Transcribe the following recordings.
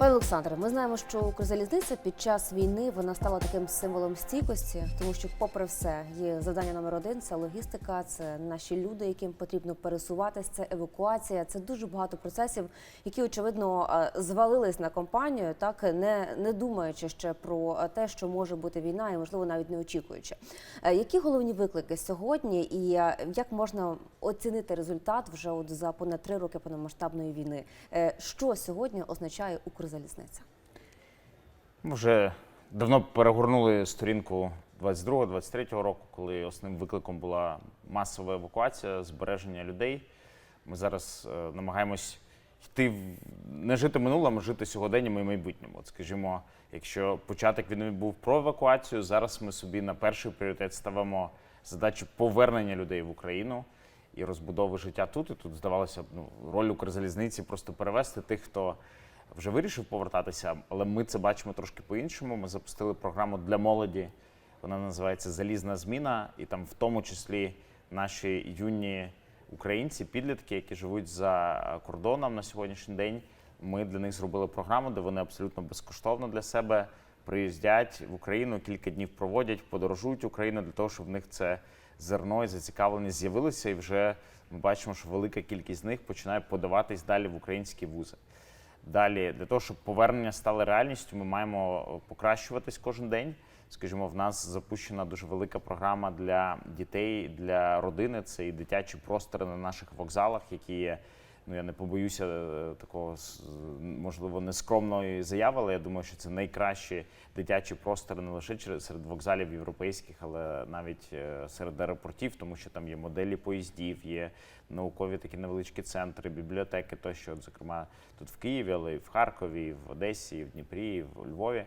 Пане Олександре, ми знаємо, що Укрзалізниця під час війни вона стала таким символом стійкості, тому що, попри все, є завдання номер один це логістика, це наші люди, яким потрібно пересуватися, це евакуація. Це дуже багато процесів, які очевидно звалились на компанію, так не, не думаючи ще про те, що може бути війна, і можливо навіть не очікуючи. Які головні виклики сьогодні, і як можна оцінити результат вже от за понад три роки повномасштабної війни? Е, Що сьогодні означає Укрзалізниця? Ми вже давно перегорнули сторінку 22-23 року, коли основним викликом була масова евакуація, збереження людей. Ми зараз е, намагаємось йти не жити минулим, а жити сьогоденням і майбутнім. От, скажімо, якщо початок війни був про евакуацію, зараз ми собі на перший пріоритет ставимо задачу повернення людей в Україну і розбудови життя тут. І тут здавалося б, ну, роль Укрзалізниці просто перевести тих, хто вже вирішив повертатися, але ми це бачимо трошки по-іншому. Ми запустили програму для молоді. Вона називається Залізна зміна, і там в тому числі наші юні українці, підлітки, які живуть за кордоном на сьогоднішній день. Ми для них зробили програму, де вони абсолютно безкоштовно для себе приїздять в Україну, кілька днів проводять, подорожують Україну для того, щоб в них це зерно і зацікавленість з'явилися. І вже ми бачимо, що велика кількість з них починає подаватись далі в українські вузи. Далі, для того, щоб повернення стало реальністю, ми маємо покращуватись кожен день. Скажімо, в нас запущена дуже велика програма для дітей, для родини. Це і дитячі простори на наших вокзалах, які є. Ну я не побоюся е, такого можливо нескромної заяви, але я думаю, що це найкращі дитячі простори не лише через- серед вокзалів європейських, але навіть е, серед аеропортів, тому що там є моделі поїздів, є наукові такі невеличкі центри, бібліотеки, тощо, От, зокрема, тут в Києві, але і в Харкові, і в Одесі, і в Дніпрі, і в Львові.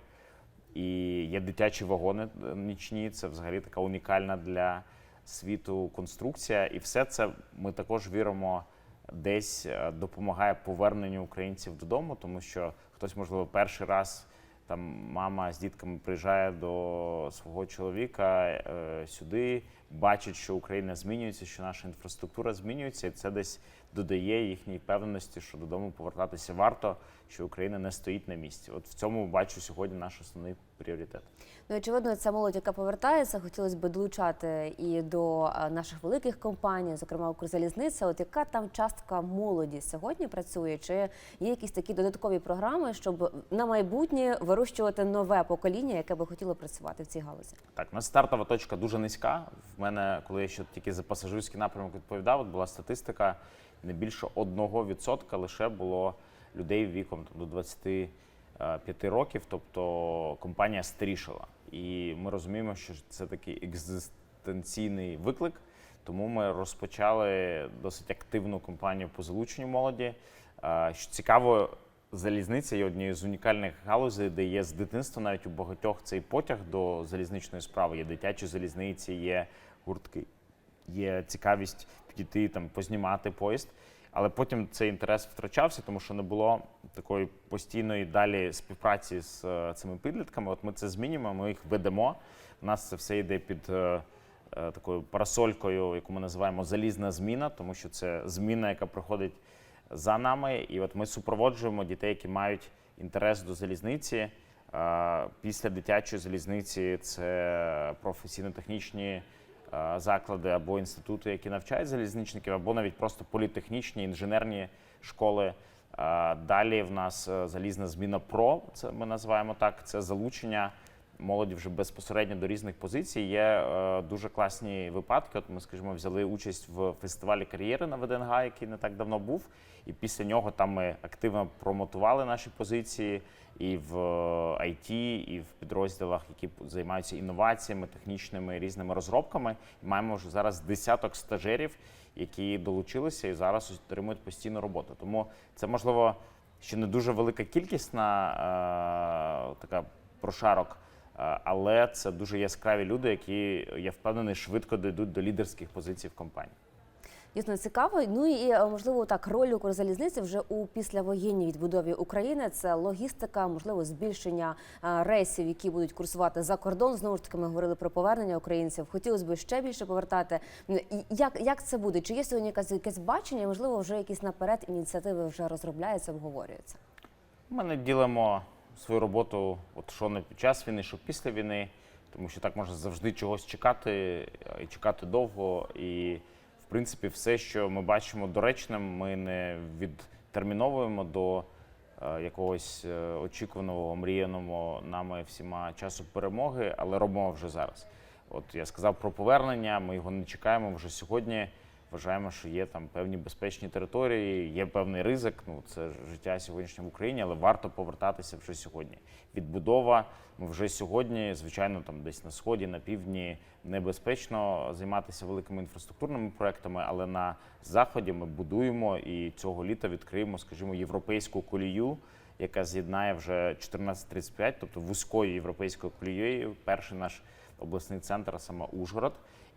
І є дитячі вагони е, нічні. Це взагалі така унікальна для світу конструкція. І все це ми також віримо десь е, допомагає поверненню українців додому, тому що хтось, можливо, перший раз там мама з дітками приїжджає до свого чоловіка е, сюди, бачить, що Україна змінюється, що наша інфраструктура змінюється, і це десь додає їхній впевненості, що додому повертатися варто, що Україна не стоїть на місці. От в цьому бачу сьогодні наш основний пріоритет. Ну, очевидно, ця молодь, яка повертається, хотілося б долучати і до е, наших великих компаній, зокрема Укрзалізниця. От яка там частка молоді сьогодні працює? Чи є якісь такі додаткові програми, щоб на майбутнє вирощувати нове покоління, яке би хотіло працювати в цій галузі? Так, у нас стартова точка дуже низька. В мене, коли я ще тільки за пасажирський напрямок відповідав, от була статистика, не більше 1% лише було людей віком до 25 років, тобто компанія старішала. І ми розуміємо, що це такий екзистенційний виклик. Тому ми розпочали досить активну кампанію по залученню молоді. Е, Що цікаво, залізниця є однією з унікальних галузей, де є з дитинства навіть у багатьох цей потяг до залізничної справи. Є дитячі залізниці, є гуртки, є цікавість підійти там познімати поїзд. Але потім цей інтерес втрачався, тому що не було такої постійної далі співпраці з е, цими підлітками. От ми це змінюємо, ми їх ведемо. У нас це все йде під е, е, такою парасолькою, яку ми називаємо залізна зміна, тому що це зміна, яка проходить за нами. І от ми супроводжуємо дітей, які мають інтерес до залізниці. Е, Після дитячої залізниці це професійно-технічні заклади або інститути, які навчають залізничників, або навіть просто політехнічні інженерні школи. Е, Далі в нас е, залізна зміна ПРО, це ми називаємо так. Це залучення молоді вже безпосередньо до різних позицій. Є е, дуже класні випадки. От ми, скажімо, взяли участь в фестивалі кар'єри на ВДНГ, який не так давно був. І після нього там ми активно промотували наші позиції і в IT, і в підрозділах, які займаються інноваціями, технічними різними розробками. І маємо вже зараз десяток стажерів, які долучилися і зараз отримують постійну роботу. Тому це можливо ще не дуже велика кількість на е, така прошарок. Е, Але це дуже яскраві люди, які я впевнений швидко дійдуть до лідерських позицій в компанії. Дійсно цікаво. Ну і е, можливо так роль Укрзалізниці вже у післявоєнній відбудові України. Це логістика, можливо, збільшення е, рейсів, які будуть курсувати за кордон. Знову ж таки, ми говорили про повернення українців. Хотілося б ще більше повертати. Як, як це буде? Чи є сьогодні якесь, якесь бачення? Можливо, вже якісь наперед ініціативи вже розробляються, обговорюються? Ми не ділимо свою роботу, от що не під час війни, що після війни, тому що так можна завжди чогось чекати е, і чекати довго. І в принципі, все, що ми бачимо доречним, ми не відтерміновуємо до е, якогось е, очікуваного, мріяного нами всіма часу перемоги, але робимо вже зараз. От я сказав про повернення, ми його не чекаємо вже сьогодні. Вважаємо, що є там певні безпечні території, є певний ризик. Ну це життя сьогоднішнє в Україні, але варто повертатися вже сьогодні. Відбудова ми вже сьогодні, звичайно, там десь на сході, на півдні небезпечно займатися великими інфраструктурними проектами, але на заході ми будуємо і цього літа відкриємо, скажімо, європейську колію, яка з'єднає вже 1435, тобто вузькою європейською колією. Перший наш обласний центр, саме Ужгород.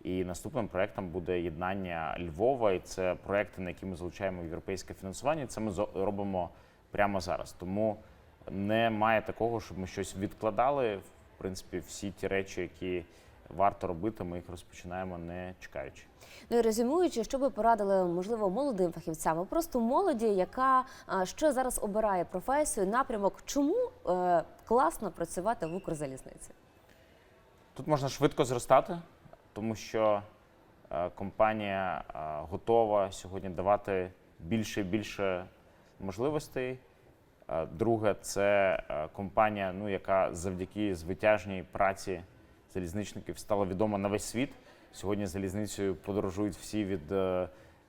І наступним проектом буде єднання Львова. І це проекти, на які ми залучаємо європейське фінансування. Це ми робимо прямо зараз. Тому немає такого, щоб ми щось відкладали. В принципі, всі ті речі, які варто робити, ми їх розпочинаємо не чекаючи. Ну і резюмуючи, що би порадили, можливо, молодим фахівцям, просто молоді, яка ще зараз обирає професію, напрямок, чому е, класно працювати в Укрзалізниці? Тут можна швидко зростати, тому що е, компанія е, готова сьогодні давати більше і більше можливостей. Е, Друге, це компанія, ну, яка завдяки звитяжній праці залізничників стала відома на весь світ. Сьогодні залізницею подорожують всі від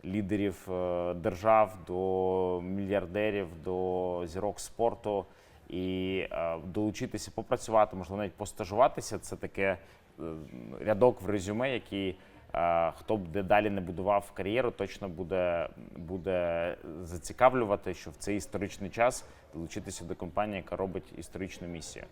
лідерів держав до мільярдерів, до зірок спорту. І долучитися, попрацювати, можливо, навіть постажуватися. Це таке рядок в резюме, який е, хто б де далі не будував кар'єру, точно буде, буде зацікавлювати, що в цей історичний час долучитися до компанії, яка робить історичну місію.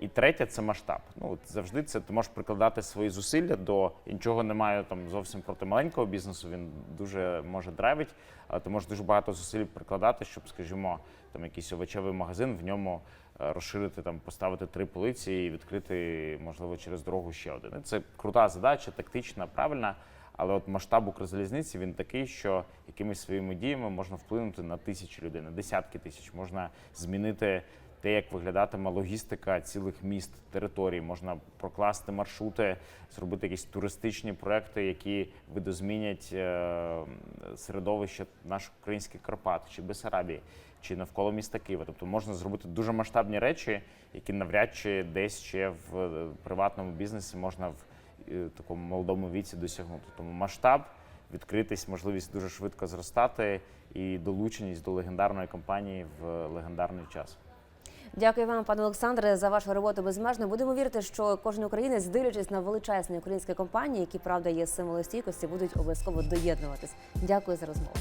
І третє це масштаб. Ну завжди це ти можеш прикладати свої зусилля до нічого не маю там зовсім проти маленького бізнесу. Він дуже може драйвить, але ти можеш дуже багато зусиль прикладати, щоб, скажімо, там якийсь овочевий магазин в ньому е, розширити там, поставити три полиці і відкрити, можливо, через дорогу ще один. Це крута задача, тактична, правильна. Але от масштаб Укрзалізниці він такий, що якимись своїми діями можна вплинути на тисячі людей, на десятки тисяч. Можна змінити те, як виглядатиме логістика цілих міст, територій. Можна прокласти маршрути, зробити якісь туристичні проекти, які видозмінять е, середовище наших українських Карпат чи Бесарабії, чи навколо міста Києва. Тобто можна зробити дуже масштабні речі, які навряд чи десь ще в е, приватному бізнесі можна в е, такому молодому віці досягнути. Тому масштаб, відкритість, можливість дуже швидко зростати і долученість до легендарної компанії в легендарний час. Дякую вам, пане Олександре, за вашу роботу безмежно. Будемо вірити, що кожен українець, дивлячись на величезні українські компанії, які правда є символи стійкості, будуть обов'язково доєднуватись. Дякую за розмову.